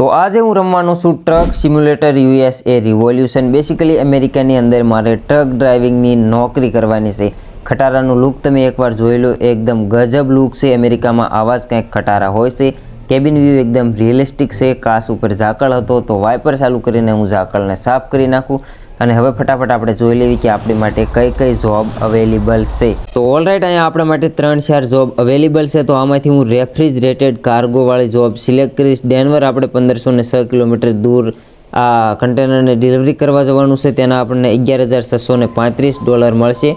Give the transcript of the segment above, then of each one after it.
તો આજે હું રમવાનો છું truck simulator US A revolution. Basically અમેરિકાની અંદર મારે ટ્રક ડ્રાઇવિંગની નોકરી કરવાની છે. ખટારાનું લુક તમે એકવાર જોઈ લો, એકદમ ગજબ લુક છે. અમેરિકામાં આવા જ કંઈક ખટારા હોય છે. કેબિન વ્યૂ એકદમ રિયલિસ્ટિક છે. કાસ ઉપર ઝાકળ હતો તો વાઇપર ચાલુ કરીને હું ઝાકળને સાફ કરી નાખું અને હવે ફટાફટ આપણે જોઈ લેવી કે આપણી માટે કઈ કઈ જોબ અવેલેબલ છે. તો ઓલરાઇટ અહીંયા આપણા માટે ત્રણ ચાર જોબ અવેલેબલ છે. તો આમાંથી હું રેફ્રિજરેટેડ કાર્ગોવાળી જોબ સિલેક્ટ કરીશ. ડેનવર આપણે પંદરસો ને છ કિલોમીટર દૂર આ કન્ટેનરને ડિલિવરી કરવા જવાનું છે. તેના આપણને અગિયાર હજાર છસો ને પાંત્રીસ ડોલર મળશે.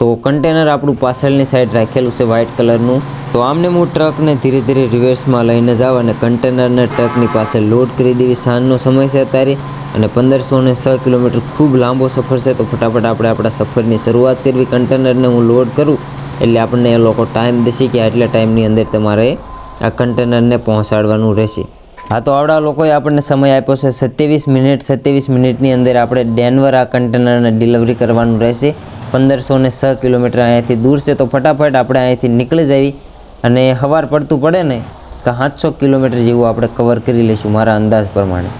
તો કન્ટેનર આપણું પાછળની સાઈડ રાખેલું છે વ્હાઇટ કલરનું તો આમને હું ટ્રકને ધીરે ધીરે રિવર્સમાં લઈને જાવ અને કન્ટેનરને ટ્રકની પાસે લોડ કરી દેવી. સાંજનો સમય છે અત્યારે અને પંદરસો ને છ કિલોમીટર ખૂબ લાંબો સફર છે. તો ફટાફટ આપણે આપણા સફરની શરૂઆત કરવી. કન્ટેનરને હું લોડ કરું એટલે આપણને એ લોકો ટાઈમ દેશે કે આટલા ટાઈમની અંદર તમારે આ કન્ટેનરને પહોંચાડવાનું રહેશે. હા, તો આવડા લોકોએ આપણને સમય આપ્યો છે. સત્યાવીસ મિનિટ, સત્યાવીસ મિનિટની અંદર આપણે ડેનવર આ કન્ટેનરને ડિલિવરી કરવાનું રહેશે. પંદરસો ને છ કિલોમીટર અહીંયાથી દૂર છે. તો ફટાફટ આપણે અહીંયાથી નીકળી જવી. અને સવાર પડતું પડે ને, તો સાતસો કિલોમીટર જેવું આપણે કવર કરી લઈશું મારા અંદાજ પ્રમાણે.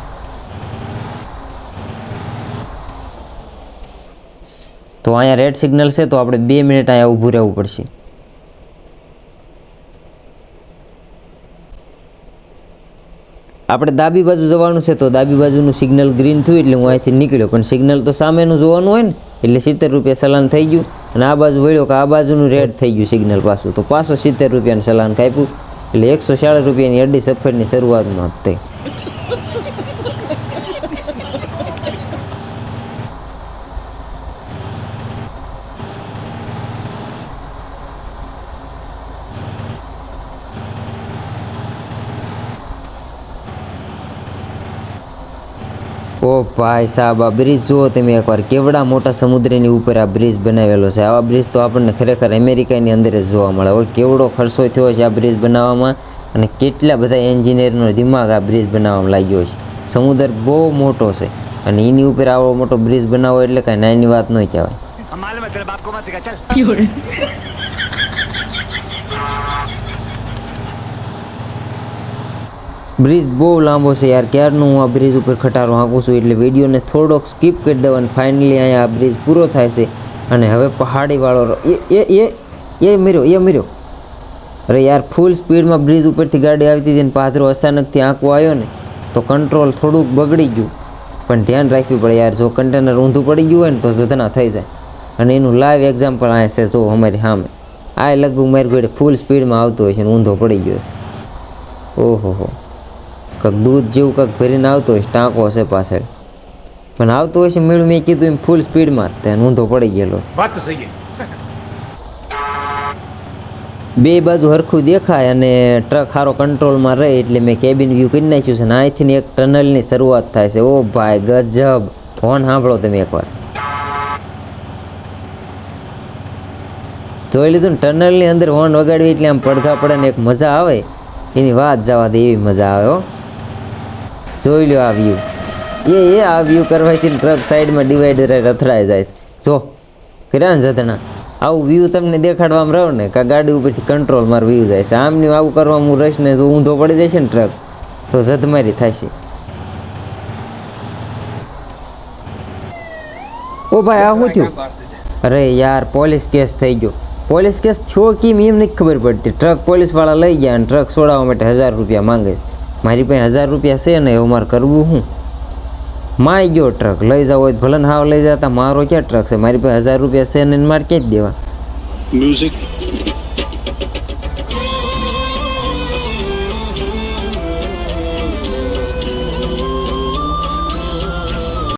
તો અહીંયા રેડ સિગ્નલ છે, તો આપણે બે મિનિટ અહીંયા ઊભું રહેવું પડશે. આપણે ડાબી બાજુ જવાનું છે, તો ડાબી બાજુનું સિગ્નલ ગ્રીન થયું એટલે હું અહીંથી નીકળ્યો. પણ સિગ્નલ તો સામેનું જોવાનું હોય ને, એટલે સિત્તેર રૂપિયા ચલાન થઈ ગયું. અને આ બાજુ વળ્યો કે આ બાજુનું રેડ થઈ ગયું સિગ્નલ પાછું. તો પાછો સિત્તેર રૂપિયાનું ચલાન કાપ્યું. એટલે એકસો ચાળીસ રૂપિયાની અડધી સફરની શરૂઆતમાં થઈ. ઓ ભાઈ સાહેબ આ બ્રિજ જુઓ તમે એકવાર. કેવડા મોટા સમુદ્રની ઉપર આ બ્રિજ બનાવેલો છે. આવા બ્રિજ તો આપણને ખરેખર અમેરિકાની અંદર જ જોવા મળે. હવે કેવડો ખર્ચો થયો છે આ બ્રિજ બનાવવામાં અને કેટલા બધા એન્જિનિયરનો દિમાગ આ બ્રિજ બનાવવામાં લાગ્યો છે. સમુદ્ર બહુ મોટો છે અને એની ઉપર આવો મોટો બ્રિજ બનાવો એટલે કાંઈ નાની વાત નહીં કહેવાય. બ્રિજ બહુ લાંબો છે યાર, ક્યારનું હું આ બ્રિજ ઉપર ખટારો હાંકું છું? એટલે વિડીયોને થોડોક સ્કીપ કરી દઉં અને ફાઇનલી અહીંયા આ બ્રિજ પૂરો થાય છે. અને હવે પહાડીવાળો એ એ એ મર્યો એ મર્યો. અરે યાર ફૂલ સ્પીડમાં બ્રિજ ઉપરથી ગાડી આવતી હતી ને પાથરો અચાનકથી આંકવો આવ્યો ને, તો કંટ્રોલ થોડુંક બગડી ગયું. પણ ધ્યાન રાખવી પડે યાર, જો કન્ટેનર ઊંધું પડી ગયું હોય ને, તો જતના થઈ જાય. અને એનું લાઈવ એક્ઝામ્પલ અહીંયા છે, જો અમારી સામે. આ લગભગ મારી જોડે ફૂલ સ્પીડમાં આવતો હોય છે ને, ઊંધો પડી ગયો છે. ઓહો હો. કંઈક દૂધ જેવું કંઈક ભરીને આવતો હોય ટાંકો હશે પાછળ. પણ આવતો હોય છે મેળું મેં કીધું એમ ફૂલ સ્પીડમાં તેને ઊંધો પડી ગયેલો. વાત સહી બે બાજુ હરખું દેખાય અને ટ્રક સારો કંટ્રોલમાં રહે એટલે મેં કેબિન વ્યૂ કરી નાખ્યું છે અને અહીંથી એક ટનલની શરૂઆત થાય છે. ઓ ભાઈ ગજબ. ફોન સાંભળો તમે એકવાર. જોઈ લીધું ને ટનલની અંદર હોર્ન વગાડવી એટલે આમ પડઘા પડે ને એક મજા આવે. એની વાત જવા દે એવી મજા આવે હો. જોઈ લ્યો આ વ્યૂ એ એ આ વ્યૂ કરવાથી ટ્રક સાઈડમાં ડિવાઈડર રથડાઈ જાય જો, કર્યા ને જતણા આવું વ્યૂ તમને દેખાડવામાં રહો ને, કે ગાડી ઉપરથી કંટ્રોલમાં વ્યૂ જાય છે. આમની આવું કરવામાં હું રહીશ ને જો ઊંધો પડી જશે ને ટ્રક તો જધમારી થશે. ઓ ભાઈ, આ શું થયું? અરે યાર, પોલીસ કેસ થઈ ગયો. પોલીસ કેસ થયો કેમ, એમ નથી ખબર પડતી. ટ્રક પોલીસવાળા લઈ ગયા અને ટ્રક છોડાવવા માટે હજાર રૂપિયા માંગે છે. મારી પાસે હજાર રૂપિયા છે ને એવું મારે કરવું શું? માય ગયો ટ્રક લઈ જાવ હોય ભલે હાવ લઈ જતા. મારો ક્યાં ટ્રક છે? મારી પાસે હજાર રૂપિયા છે ને મારે ક્યાં જ દેવા. Music.